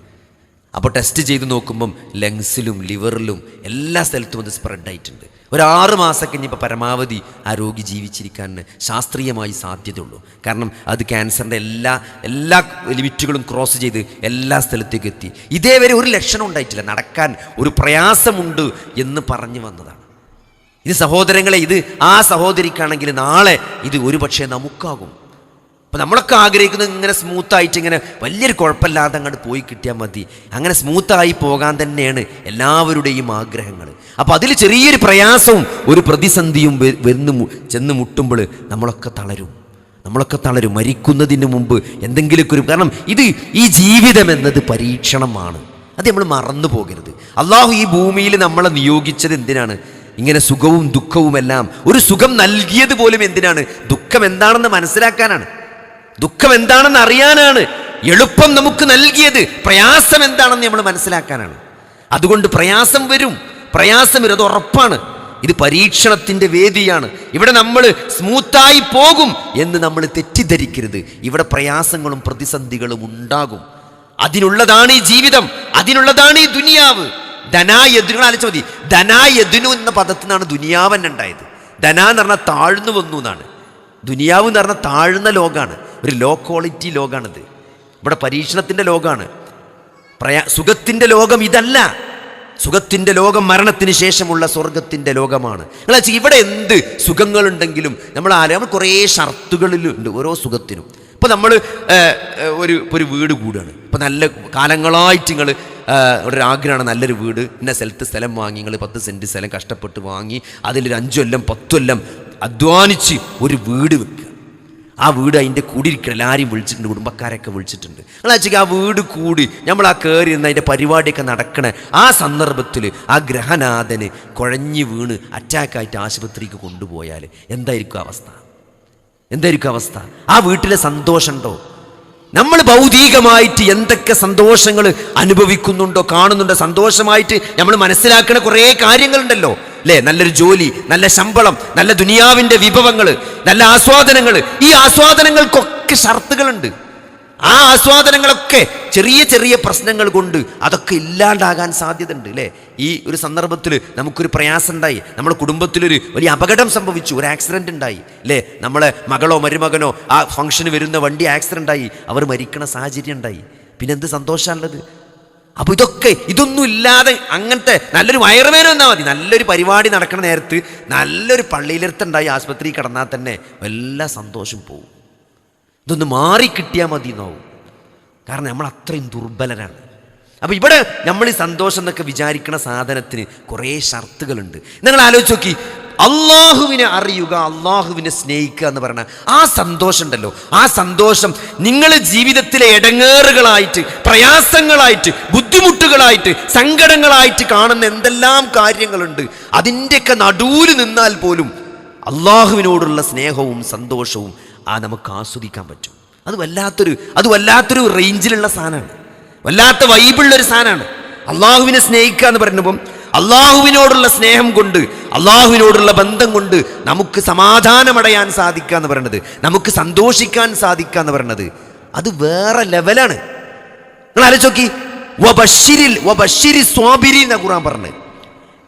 അപ്പോൾ ടെസ്റ്റ് ചെയ്ത് നോക്കുമ്പം ലങ്സിലും ലിവറിലും എല്ലാ സ്ഥലത്തും അത് സ്പ്രെഡ് ആയിട്ടുണ്ട്. ഒരു ആറ് മാസം കഴിഞ്ഞപ്പോൾ പരമാവധി ആ രോഗി ജീവിച്ചിരിക്കാൻ ശാസ്ത്രീയമായി സാധ്യതയുള്ളൂ. കാരണം അത് ക്യാൻസറിന്റെ എല്ലാ എല്ലാ ലിമിറ്റുകളും ക്രോസ് ചെയ്ത് എല്ലാ സ്ഥലത്തേക്കും എത്തി. ഇതേവരെ ഒരു ലക്ഷണം ഉണ്ടായിട്ടില്ല. നടക്കാൻ ഒരു പ്രയാസമുണ്ട് എന്ന് പറഞ്ഞു വന്നതാണ്. ഇത് സഹോദരങ്ങളെ ഇത് ആ സഹോദരിക്കാണെങ്കിൽ നാളെ ഇത് ഒരുപക്ഷെ നമുക്കാകും. അപ്പം നമ്മളൊക്കെ ആഗ്രഹിക്കുന്നത് ഇങ്ങനെ സ്മൂത്തായിട്ട് ഇങ്ങനെ വലിയൊരു കുഴപ്പമില്ലാതെ അങ്ങോട്ട് പോയി കിട്ടിയാൽ മതി. അങ്ങനെ സ്മൂത്തായി പോകാൻ തന്നെയാണ് എല്ലാവരുടെയും ആഗ്രഹങ്ങൾ. അപ്പോൾ അതിൽ ചെറിയൊരു പ്രയാസവും ഒരു പ്രതിസന്ധിയും വെ- വന്ന് ചെന്ന് മുട്ടുമ്പോൾ നമ്മളൊക്കെ തളരും. നമ്മളൊക്കെ തളരും. മരിക്കുന്നതിന് മുമ്പ് എന്തെങ്കിലുമൊക്കെ ഒരു കാരണം ഇത് ഈ ജീവിതം എന്നത് പരീക്ഷണമാണ്. അത് നമ്മൾ മറന്നു പോകരുത്. അള്ളാഹു ഈ ഭൂമിയിൽ നമ്മളെ നിയോഗിച്ചത് എന്തിനാണ്? ഇങ്ങനെ സുഖവും ദുഃഖവും എല്ലാം ഒരു സുഖം നൽകിയത് പോലും എന്തിനാണ്? ദുഃഖം എന്താണെന്ന് മനസ്സിലാക്കാനാണ്. ദുഃഖം എന്താണെന്ന് അറിയാനാണ്. എളുപ്പം നമുക്ക് നൽകിയത്. പ്രയാസം എന്താണെന്ന് നമ്മൾ മനസ്സിലാക്കാനാണ്. അതുകൊണ്ട് പ്രയാസം വരും. പ്രയാസം വരും. അത് ഉറപ്പാണ്. ഇത് പരീക്ഷണത്തിന്റെ വേദിയാണ്. ഇവിടെ നമ്മൾ സ്മൂത്തായി പോകും എന്ന് നമ്മൾ തെറ്റിദ്ധരിക്കരുത്. ഇവിടെ പ്രയാസങ്ങളും പ്രതിസന്ധികളും ഉണ്ടാകും. അതിനുള്ളതാണ് ഈ ജീവിതം. അതിനുള്ളതാണ് ഈ ദുനിയാവ്. ധനായതിനു ആലോചിച്ച മതി. ധനായതിനു എന്ന പദത്തിൽ നിന്നാണ് ദുനിയാവൻ ഉണ്ടായത്. ധന എന്ന് പറഞ്ഞാൽ താഴ്ന്നു വന്നു എന്നാണ്. ദുനിയാവ് എന്ന് പറഞ്ഞാൽ താഴ്ന്ന ലോകമാണ് ഒരു ലോ ക്വാളിറ്റി ലോകമാണിത് ഇവിടെ പരീക്ഷണത്തിന്റെ ലോകമാണ് പ്രയാ സുഖത്തിന്റെ ലോകം ഇതല്ല. സുഖത്തിന്റെ ലോകം മരണത്തിന് ശേഷമുള്ള സ്വർഗത്തിന്റെ ലോകമാണ്. വെച്ചാൽ ഇവിടെ എന്ത് സുഖങ്ങളുണ്ടെങ്കിലും നമ്മൾ ആലോ നമ്മൾ കുറേ ഷർത്തുകളിലുണ്ട്. ഓരോ സുഖത്തിനും. ഇപ്പോൾ നമ്മൾ ഒരു ഒരു വീട് കൂടുകയാണ് ഇപ്പോൾ നല്ല കാലങ്ങളായിട്ട് നിങ്ങൾ ഒരു ആഗ്രഹമാണ് നല്ലൊരു വീട്. ഇന്ന സ്ഥലത്ത് സ്ഥലം വാങ്ങി നിങ്ങൾ പത്ത് സെന്റ് സ്ഥലം കഷ്ടപ്പെട്ട് വാങ്ങി അതിലൊരു അഞ്ചു കൊല്ലം പത്തു കൊല്ലം അധ്വാനിച്ച് ഒരു വീട് വെക്കുക. ആ വീട് അതിന്റെ കൂടിയിരിക്കണം എല്ലാവരെയും വിളിച്ചിട്ടുണ്ട് കുടുംബക്കാരൊക്കെ വിളിച്ചിട്ടുണ്ട്. നിങ്ങൾ വെച്ചാൽ ആ വീട് കൂടി നമ്മൾ ആ കയറി നിന്ന് അതിന്റെ പരിപാടിയൊക്കെ നടക്കണ ആ സന്ദർഭത്തിൽ ആ ഗ്രഹനാഥന് കുഴഞ്ഞു വീണ് അറ്റാക്കായിട്ട് ആശുപത്രിക്ക് കൊണ്ടുപോയാൽ എന്തായിരിക്കും അവസ്ഥ? എന്തായിരിക്കും അവസ്ഥ? ആ വീട്ടിലെ സന്തോഷമുണ്ടോ നമ്മൾ ഭൗതികമായിട്ട് എന്തൊക്കെ സന്തോഷങ്ങൾ അനുഭവിക്കുന്നുണ്ടോ കാണുന്നുണ്ടോ? സന്തോഷമായിട്ട് നമ്മൾ മനസ്സിലാക്കുന്ന കുറേ കാര്യങ്ങളുണ്ടല്ലോ. അല്ലേ? നല്ലൊരു ജോലി നല്ല ശമ്പളം നല്ല ദുനിയാവിന്റെ വിഭവങ്ങൾ നല്ല ആസ്വാദനങ്ങൾ. ഈ ആസ്വാദനങ്ങൾക്കൊക്കെ ഷർത്തുകളുണ്ട്. ആ ആസ്വാദനങ്ങളൊക്കെ ചെറിയ ചെറിയ പ്രശ്നങ്ങൾ കൊണ്ട് അതൊക്കെ ഇല്ലാണ്ടാകാൻ സാധ്യതയുണ്ട് അല്ലേ ഈ ഒരു സന്ദർഭത്തിൽ നമുക്കൊരു പ്രയാസം ഉണ്ടായി നമ്മുടെ കുടുംബത്തിലൊരു വലിയ അപകടം സംഭവിച്ചു ഒരു ആക്സിഡന്റ് ഉണ്ടായി അല്ലേ നമ്മളെ മകളോ മരുമകനോ ആ ഫംഗ്ഷന് വരുന്ന വണ്ടി ആക്സിഡന്റ് ആയി അവർ മരിക്കണ സാഹചര്യം ഉണ്ടായി. പിന്നെ എന്ത് സന്തോഷമാണുള്ളത്? അപ്പോൾ ഇതൊക്കെ ഇതൊന്നും ഇല്ലാതെ അങ്ങനത്തെ നല്ലൊരു വയറുവേന വന്നാൽ മതി. നല്ലൊരു പരിപാടി നടക്കുന്ന നേരത്ത് നല്ലൊരു പള്ളിയിലെടുത്തുണ്ടായി ആശുപത്രി കിടന്നാൽ തന്നെ എല്ലാ സന്തോഷം പോവും. ഇതൊന്ന് മാറിക്കിട്ടിയാൽ മതി എന്നാവും കാരണം നമ്മൾ അത്രയും ദുർബലരാണ്. അപ്പോൾ ഇവിടെ നമ്മൾ ഈ സന്തോഷം എന്നൊക്കെ വിചാരിക്കുന്ന സാധനത്തിന് കുറേ ഷർത്തുകളുണ്ട്. നിങ്ങൾ ആലോചിച്ച് നോക്കി. അള്ളാഹുവിനെ അറിയുക അള്ളാഹുവിനെ സ്നേഹിക്കുക എന്ന് പറയുന്ന ആ സന്തോഷം ഉണ്ടല്ലോ. ആ സന്തോഷം നിങ്ങൾ ജീവിതത്തിലെ ഇടങ്ങേറുകളായിട്ട് പ്രയാസങ്ങളായിട്ട് ബുദ്ധിമുട്ടുകളായിട്ട് സങ്കടങ്ങളായിട്ട് കാണുന്ന എന്തെല്ലാം കാര്യങ്ങളുണ്ട്. അതിന്റെയൊക്കെ നടുവിൽ നിന്നാൽ പോലും അള്ളാഹുവിനോടുള്ള സ്നേഹവും സന്തോഷവും ആ നമുക്ക് ആസ്വദിക്കാൻ പറ്റും. അത് വല്ലാത്തൊരു അത് വല്ലാത്തൊരു റേഞ്ചിലുള്ള സാധനമാണ് വല്ലാത്ത വൈബിളുള്ളൊരു സാധനമാണ് അള്ളാഹുവിനെ സ്നേഹിക്കുക എന്ന് പറയുമ്പം അള്ളാഹുവിനോടുള്ള സ്നേഹം കൊണ്ട് അള്ളാഹുവിനോടുള്ള ബന്ധം കൊണ്ട് നമുക്ക് സമാധാനമടയാൻ സാധിക്കുക എന്ന് പറയുന്നത് നമുക്ക് സന്തോഷിക്കാൻ സാധിക്കുക എന്ന് പറയുന്നത് അത് വേറെ ലെവലാണ് നിങ്ങൾ ആലോചിച്ചോക്കി വബശ്ശിരിൽ വബശ്ശിരി സ്വാബിരി എന്നാ ഖുർആൻ പറഞ്ഞത്.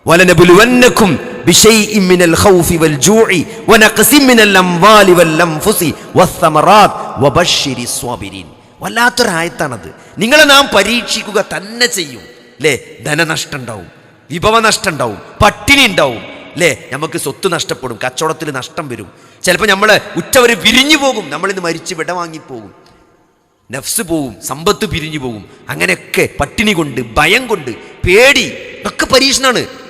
ولنبلونكم بشيء من الخوف والجوع ونقص من الأموال والأنفس والثمرات وبشر الصابرين വല്ലാത്തൊരായത്താണത് നിങ്ങളെ നാം പരീക്ഷിക്കുക തന്നെ ചെയ്യും അല്ലേ ധനനഷ്ടം ഉണ്ടാവും വിഭവ നഷ്ടം ഉണ്ടാവും പട്ടിണി ഉണ്ടാവും അല്ലേ നമുക്ക് സ്വത്ത് നഷ്ടപ്പെടും കച്ചവടത്തിൽ നഷ്ടം വരും ചിലപ്പോൾ നമ്മൾ ഉറ്റവർ പിരിഞ്ഞു പോകും നമ്മളിന്ന് മരിച്ച് വിട വാങ്ങിപ്പോകും നഫ്സ് പോവും സമ്പത്ത് പിരിഞ്ഞു പോകും അങ്ങനെയൊക്കെ പട്ടിണി കൊണ്ട് ഭയം കൊണ്ട് പേടി ഒക്കെ പരീക്ഷണാണ്